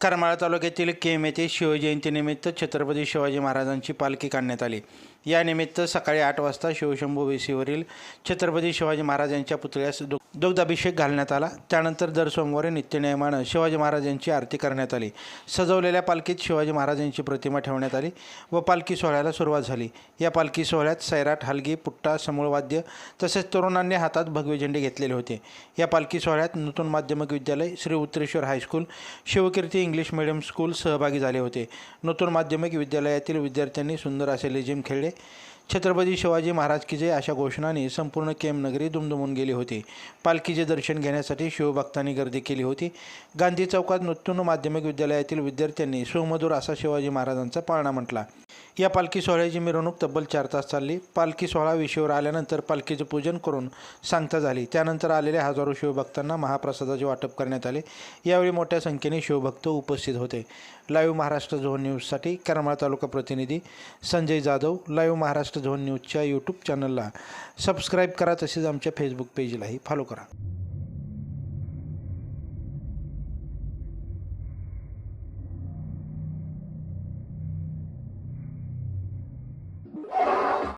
करमाळा तालुक्यातील केम येथे शिवजयंतीनिमित्त छत्रपती शिवाजी महाराजांची पालखी काढण्यात आली. यानिमित्त सकाळी आठ वाजता शिवशंभू वेशीवरील छत्रपती शिवाजी महाराजांच्या पुतळ्यास दु दुग्धाभिषेक घालण्यात आला. त्यानंतर दर सोमवारी नित्यनियमानं शिवाजी महाराजांची आरती करण्यात आली. सजवलेल्या पालखीत शिवाजी महाराजांची प्रतिमा ठेवण्यात आली व पालखी सोहळ्याला सुरुवात झाली. या पालखी सोहळ्यात सैराट हलगी पुट्टा समूळवाद्य तसेच तरुणांनी हातात भगवे झेंडे घेतलेले होते. या पालखी सोहळ्यात नूतन माध्यमिक विद्यालय Shri Uttareshwar high school Shivkirti English medium school सहभागी झाले होते. नूतन माध्यमिक विद्यालयातील विद्यार्थ्यांनी सुंदर असे लेझिम खेळले. छत्रपती शिवाजी महाराज की जय अशा घोषणाने संपूर्ण केम नगरी दुमदुमून गेली होती. पालखीचे दर्शन घेण्यासाठी शिवभक्तांनी गर्दी केली होती. गांधी चौकात नृत्यून माध्यमिक विद्यालयातील विद्यार्थ्यांनी सुमधुर असा शिवाजी महाराजांचा पाळणा म्हटला. या पालखी सोहळ्याची मिरवणूक तब्बल चार तास चालली. पालखी सोहळा विषयावर आल्यानंतर पालखीचं पूजन करून सांगता झाली. त्यानंतर आलेल्या हजारो शिवभक्तांना महाप्रसादाचे वाटप करण्यात आले. यावेळी मोठ्या संख्येने शिवभक्त उपस्थित होते. लाईव्ह महाराष्ट्र झोन न्यूजसाठी करमाळा तालुका प्रतिनिधी संजय जाधव लाईव्ह महाराष्ट्र झोन न्यूजच्या यूट्यूब चॅनलला सबस्क्राईब करा. तसेच आमच्या फेसबुक पेजलाही फॉलो करा.